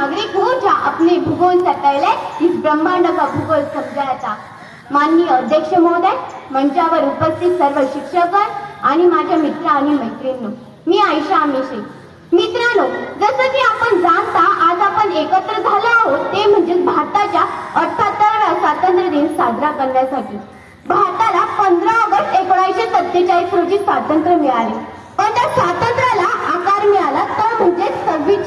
नागरिक हो, भूगोल ब्रह्मांड का भूगोल समजायचा. माननीय अध्यक्ष महोदय मंचावर उपस्थित सर्व शिक्षक आणि माझ्या मित्र आणि मैत्रिणींनो मी आयशा आमिषे. मित्रांनो जसं की आपण जाणता आज आपण एकत्र झालो आहोत ते म्हणजे भारताच्या अठ्याहत्तराव्या स्वातंत्र्य दिन साजरा करण्यासाठी. भारताला पंधरा ऑगस्ट एकोणीसशे सत्तेचाळीस रोजी स्वातंत्र्य मिळाले. पण त्या स्वातंत्र्याला आकार मिळाला तर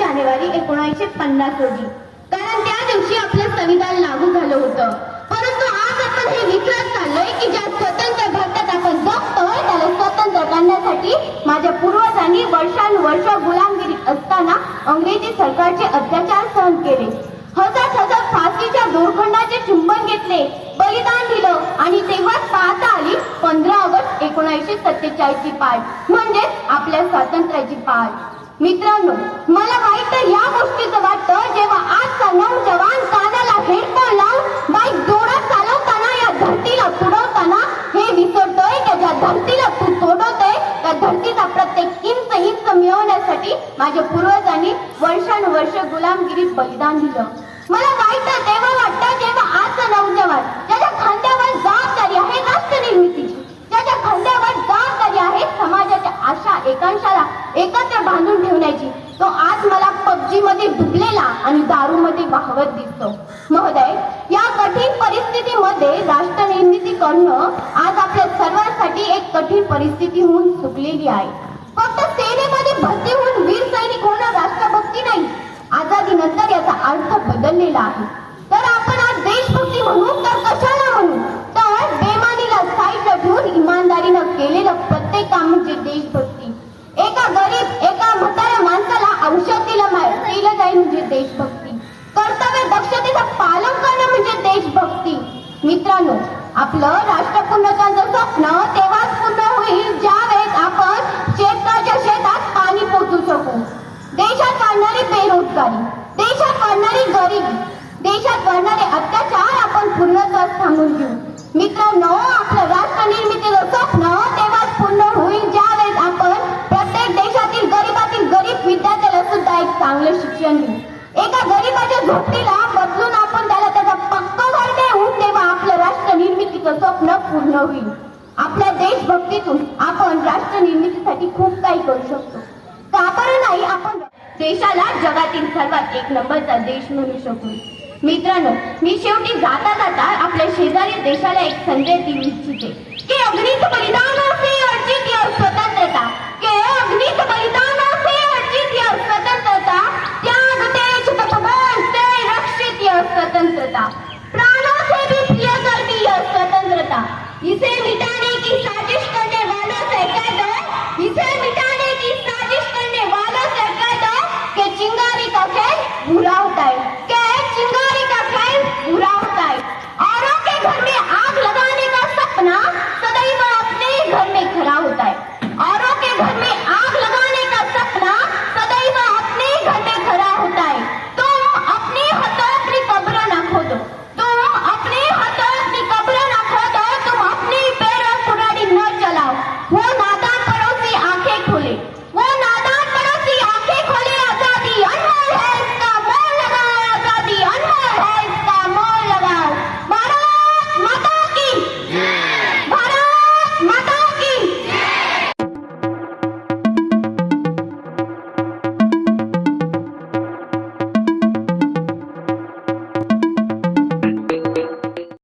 जानेवारी एकोणीसशे पन्नास रोजी. कारण त्या दिवशी आपलं संविधान लागू झालं होतं. परंतु आज आपण हे विचार चाललोय की ज्या स्वतंत्र भारतात आपण जगतोय त्याला स्वतंत्र करण्यासाठी माझ्या पूर्वजांनी वर्षानुवर्ष गुलामगिरी असताना अंग्रेजी सरकारचे अत्याचार सहन केले. हजार हजार फाशीच्या दोरखंडाचे चुंबन घेतले बलिदान दिलं आणि तेव्हाच पाहता आली पंधरा ऑगस्ट एकोणीसशे सत्तेचाळीस ची पाठ म्हणजेच आपल्या स्वातंत्र्याची पाठ मित्रांनो मला वाईट तर या गोष्टीचं वाटतं जेव्हा आजचा नौजवान कानाला हेडफोन लावून बाईक जोरात चालवताना या धरतीला तुडवताना हे विसरतोय की ज्या धरतीला तू तोडवतोय त्या धरतीचा प्रत्येक इंच इंच मिळवण्यासाठी माझ्या पूर्वजांनी वर्षानुवर्ष गुलामगिरीत बलिदान दिलं. मला वाईट तर तेव्हा वाटतं जेव्हा आजचा नौजवान ज्याच्या खांद्यावर जबाबदारी आहे राष्ट्र निर्मितीची ज्याच्या खांद्यावर जबाबदारी आहे समाजाच्या आशा एकांशाला एकत्र बांधून ठेवण्याची. तो आज मला पबजी मध्ये डुबलेला आणि दारू मध्ये वाहवत दिसतो. महोदय या कठीण परिस्थितीमध्ये राष्ट्र निर्मिती करणं आज आपल्या सर्वांसाठी एक कठीण परिस्थिती होऊन चुकलेली आहे. फक्त सेनेमध्ये भरती होऊन वीर सैनिक होणं राष्ट्रभक्ती नाही. आझादीनंतर याचा अर्थ बदललेला आहे. मित्रांनो आपलं राष्ट्र जर स्वप्न तेव्हाच पूर्ण होईल. ज्या वेळेस आपण शेतकऱ्याच्या शेतात पाणी पोचू शकू. देशात वाढणारी बेरोजगारी देशात वाढणारी गरिबी देशात वाढणारे अत्याचार आपण पूर्णत्वास थांबून घेऊ. मित्रांनो आपलं राष्ट्र निर्मितीचं स्वप्न तेव्हाच पूर्ण होईल. ज्या वेळेस आपण प्रत्येक देशातील गरीबातील गरीब विद्यार्थ्याला सुद्धा एक चांगलं शिक्षण देऊ. एका गरीबाच्या झोपडीला बदलून स्वप्न पूर्ण होईल. आपल्या देशभक्तीतून आपण राष्ट्र निर्मितीसाठी खूप काही करू शकतो. का बरं नाही आपण देशाला जगातील सर्वात एक नंबरचा देश म्हणू शकू. मित्रांनो मी शेवटी जाता जाता आपल्या शेजारी देशाला एक संदेश देऊ इच्छिते. की अग्निच बलिदान असे अर्जित यह स्वतंत्रता. के अग्निच बलिदान असे अर्जित यह स्वतंत्रता. त्याग तेज तपमान ते रक्षित यह स्वतंत्रता. था इसे मिटाने की साजिश कर